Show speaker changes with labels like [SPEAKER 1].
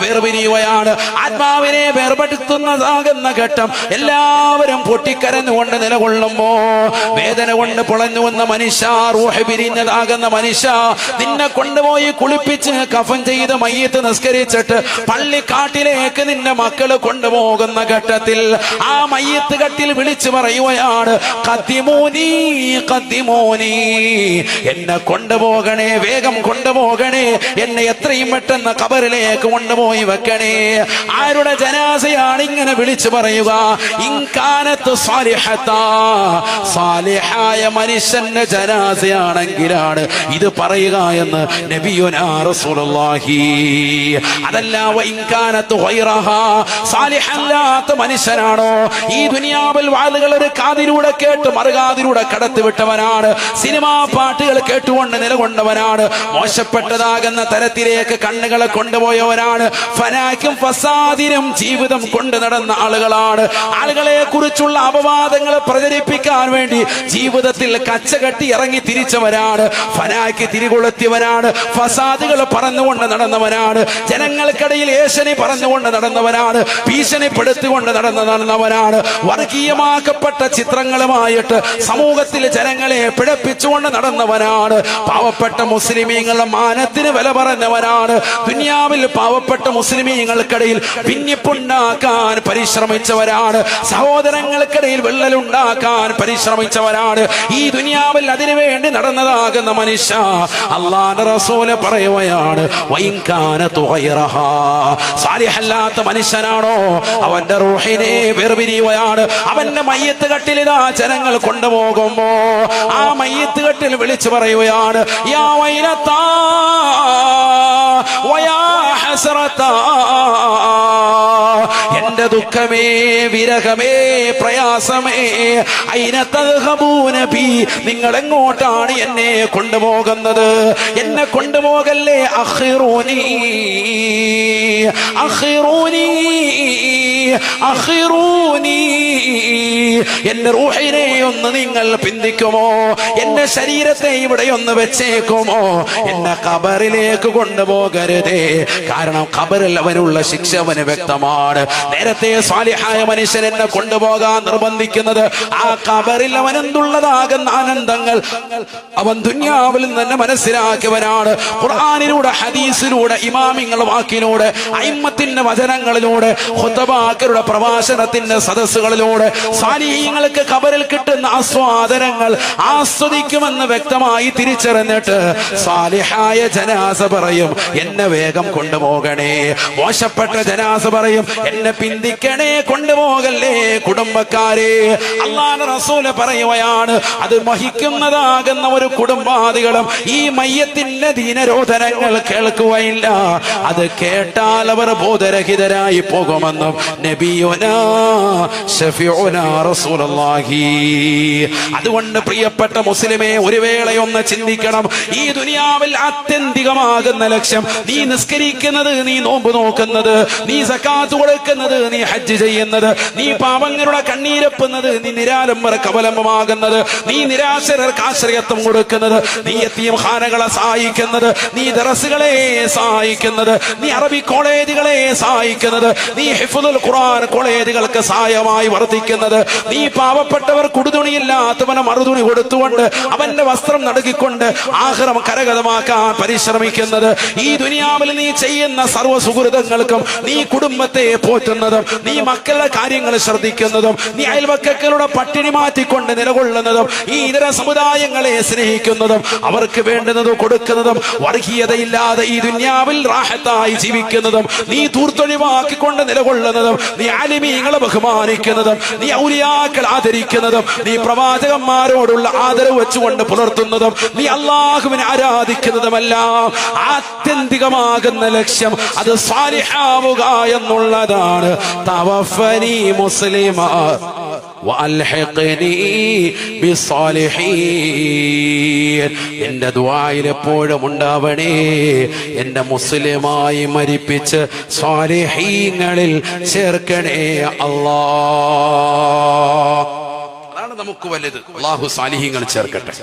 [SPEAKER 1] വേർപിരിയുകയാണ് ആത്മാവിനെ വേർപെടുത്തുന്നതാകുന്ന ഘട്ടം എല്ലാവരും പൊട്ടിക്കരഞ്ഞുകൊണ്ട് നിലകൊള്ളുമ്പോ വേദന കൊണ്ട് പൊളഞ്ഞു വന്ന മനുഷ്യ റൂഹ പിരിഞ്ഞതാകുന്ന മനുഷ്യ നിന്നെ കൊണ്ടുപോയി കുളിപ്പിച്ച് കഫൻ ചെയ്ത് മയ്യത്ത് നിസ്കരിച്ചിട്ട് പള്ളിക്കാട്ടിലേക്ക് നിന്റെ മക്കൾ കൊണ്ടുപോകുന്ന ഘട്ടത്തിൽ ആ മയ്യത്ത് കട്ടിൽ വിളിച്ചു പറയുകയാണ് കത്തിമോനി കത്തിമോനി എന്നെ കൊണ്ടുപോകണേ വേഗം കൊണ്ടുപോകണേ എന്നെ എത്രയും പെട്ടെന്ന് കബറിലേക്ക് കൊണ്ടുപോയി വെക്കണേ. ആരുടെ ജനാസയാണ് ഇങ്ങനെ വിളിച്ചു പറയുക? ഇൻകാനത്ത് സാലിഹായ മനുഷ്യന്റെ ജനാസയാണെങ്കിലാണ് ഇത് പറയുക എന്ന് നബിയുനാഹി അതല്ല ഇൻകാനത്ത് സാലിഹല്ലാത്ത മനുഷ്യനാണോ? ഈ ദുനിയാവിൽ വാളുകൾ ഒരു കാതിലൂടെ കേട്ട് മറുകാതിലൂടെ കടത്തിവിട്ടവനാണ് സിനിമാ പാട്ടുകൾ കേട്ടുകൊണ്ട് നിലകൊണ്ടവനാണ്. മോശപ്പെട്ടതാകുന്ന തരത്തിലേക്ക് കണ്ണുകളെ കൊണ്ടുപോയവനാണ് ഫനാക്കും ഫസാദിനും ജീവിതം കൊണ്ട് നടന്ന ആളുകളാണ്. ആളുകളെ കുറിച്ചുള്ള അപവാദങ്ങൾ പ്രചരിപ്പിക്കാൻ വേണ്ടി ജീവിതത്തിൽ കച്ചകെട്ടി ഇറങ്ങി തിരിച്ചവരാണ്. ഫനാക്ക് തിരികൊളുത്തിയവരാണ്. ഫസാദുകൾ പറഞ്ഞുകൊണ്ട് നടന്നവരാണ്. ജനങ്ങൾക്കിടയിൽ ഏശനി പറഞ്ഞുകൊണ്ട് നടന്നവരാണ്. ഭീഷണിപ്പെടുത്തിക്കൊണ്ട് നടന്ന് നടന്നവരാണ്. വർഗീയമാക്കപ്പെട്ട ചിത്രങ്ങളുമായിട്ട് സമൂഹത്തിൽ ജനങ്ങളെ പിഴപ്പിച്ചുകൊണ്ട് നടന്നവരാണ്. പാവപ്പെട്ട മുസ്ലിമീങ്ങളുടെ മാനത്തിന് വില പറഞ്ഞവനാണ് ദുനിയാവിൽ പാവപ്പെട്ട മുസ്ലിമീങ്ങൾക്കിടയിൽ പിന്നിപ്പുണ്ടാക്കാൻ പരിശ്രമിച്ചവരാണ്. സഹോദരങ്ങൾക്കിടയിൽ വിള്ളലുണ്ടാക്കാൻ പരിശ്രമിച്ചവരാണ്. ഈ ദുനിയാവിൽ അതിനു വേണ്ടി നടന്നതാകുന്ന മനുഷ്യ അള്ളാന്റെ റസൂൽ പറയുകയാണ് സാലിഹല്ലാത്ത മനുഷ്യനാണോ? അവന്റെ റൂഹിനെ വേർപിരിയുകയാണ്. അവന്റെ മയ്യത്ത് കട്ടിൽ ഇതാ ജനങ്ങൾ കൊണ്ടുപോകുമ്പോ ആ മയ്യത്ത് കട്ടിൽ വിളിച്ചു പറയുകയാണ് യാ വൈനത്താ വയാ ഹസറത്താ എന്റെ ദുഃഖമേ വിരഹമേ പ്രയാസമേ. അയിനത്തഹബൂനബി നിങ്ങൾ എങ്ങോട്ടാണ് എന്നെ കൊണ്ടുപോകുന്നത്? എന്നെ കൊണ്ടുപോകല്ലേ? അഹിറൂനി അഹിറൂനി അഹിറൂനി എന്റെ റൂഹിനെ ഒന്ന് നിങ്ങൾ പിന്തിക്കുമോ? എന്റെ ശരീരത്തെ ഇവിടെ ഒന്ന് വെച്ചേക്കുമോ? എന്നെ കബറിലേക്ക് കൊണ്ടുപോകരുതേ. കാരണം ഖബറിൽ അവനുള്ള ശിക്ഷ അവന് വ്യക്തമാണ്. നേരത്തെ സ്വാലിഹായ മനുഷ്യൻ എന്നെ കൊണ്ടുപോകാൻ നിർബന്ധിക്കുന്നത് ആ ഖബറിൽ അവൻ എന്തുള്ളതാകുന്ന ആനന്ദങ്ങൾ അവൻ ദുന്യാവിൽ തന്നെ മനസ്സിലാക്കിയവനാണ്. ഖുർആാനിലൂടെ ഹദീസിലൂടെ ഇമാമിങ്ങൾ വാക്കിനോട് അയിമത്തിന്റെ വചനങ്ങളിലൂടെ ഹുത്തബാക്കരുടെ പ്രഭാഷണത്തിന്റെ സദസ്സുകളിലൂടെ സാലിഹീങ്ങൾക്ക് ഖബറിൽ കിട്ടുന്ന ആസ്വാദനങ്ങൾ ആസ്വദിക്കുമെന്ന് വ്യക്തമായി തിരിച്ചറിഞ്ഞിട്ട് സാലിഹായ ജനാസ പറയും എന്നെ വേഗം കൊണ്ടുപോകണേ. മോശപ്പെട്ട ജനാസ പറയും എന്നെ പിന്തിക്കണേ കൊണ്ടുപോകല്ലേ കുടുംബക്കാരെ? അള്ളാഹ് റസൂൽ പറയുകയാണ് അത് മഹിക്കുന്നതാകുന്ന ഒരു കുടുംബാദികളും ഈ മയ്യത്തിന്റെ ദീനരോധനങ്ങൾ കേൾക്കുകയില്ല. അത് കേട്ടാൽ അവർ ബോധരഹിതരായി പോകുമെന്നും അതുകൊണ്ട് പ്രിയപ്പെട്ട മുസ്ലിമേ ഒരു വേളയൊന്ന് ചിന്തിക്കണം. ഈ ദുനിയാവിൽ ആത്യന്തികമാകുന്ന ലക്ഷ്യം നീ നിസ്കരിക്കുന്നത് നീ നോമ്പ് നോക്കുന്നത് നീ സക്കാത്ത് കൊടുക്കുന്നത് നീ ഹജ്ജ് ചെയ്യുന്നത് നീ പാപങ്ങളുടെ കണ്ണീരപ്പുന്നത് നീ നിരാലംബർക്ക് അവലംബമാകുന്നത് നീ നിരാശരർക്ക് ആശ്രയത്വം കൊടുക്കുന്നത് നീ എത്തിയും ഖാനകളെ സഹായിക്കുന്നത് നീ ദറസുകളെ സഹായിക്കുന്നത് നീ അറബി കോളേജുകളെ സഹായിക്കുന്നത് നീ ഹിഫുദുൽ ഖുർആൻ കോളേജുകൾക്ക് സഹായമായി വർദ്ധിക്കുന്നത് നീ പാവപ്പെട്ടവർ കുടുതുണിയില്ലാത്തവന് മറുതുണി കൊടുത്തുകൊണ്ട് അവന്റെ വസ്ത്രം നടുക്കിക്കൊണ്ട് ആഹ്റം കരകതമാക്കാൻ പരിശ്രമിക്കുന്നത് ഈ ദുനിയാവിൽ നീ ചെയ്യുന്ന സർവ സുഹൃതങ്ങൾക്കും നീ കുടുംബത്തെ പോറ്റുന്നതും നീ മക്കളുടെ കാര്യങ്ങൾ ശ്രദ്ധിക്കുന്നതും നീ അയൽവക്കക്കളുടെ പട്ടിണി മാറ്റിക്കൊണ്ട് നിലകൊള്ളുന്നതും ഈ ഇതര സമുദായങ്ങളെ സ്നേഹിക്കുന്നതും അവർക്ക് വേണ്ടുന്നത് കൊടുക്കുന്നതും വർഗീയതയില്ലാതെ ഈ ദുന്യാവിൽ റാഹത്തായി ജീവിക്കുന്നതും നീ തൂർത്തൊഴിവാക്കിക്കൊണ്ട് നിലകൊള്ളുന്നതും നീ അലിമീങ്ങളെ ബഹുമാനിക്കുന്നതും നീ ഔലിയാക്കൾ ആദരിക്കുന്നതും നീ പ്രവാചകന്മാരോടുള്ള ആദരവ് വെച്ചുകൊണ്ട് പുലർത്തുന്നതും നീ അള്ളാഹുവിനെ ആരാധിക്കുന്നതുമെല്ലാം ആത്യന്തികമാകുന്ന ആണ് ലക്ഷ്യം. അത് സാലിഹാവുക എന്നുള്ളതാണ്. തവഫനി മുസ്ലിമ. എന്റെ ദ്വായിൽ എപ്പോഴും ഉണ്ടാവണേ. എന്റെ മുസ്ലിമായി മരിപ്പിച്ച് സ്വാലിഹീങ്ങളിൽ ചേർക്കണേ അള്ളാ അതാണ് നമുക്ക് വലുത്. അള്ളാഹു സാലിഹീങ്ങൾ ചേർക്കട്ടെ.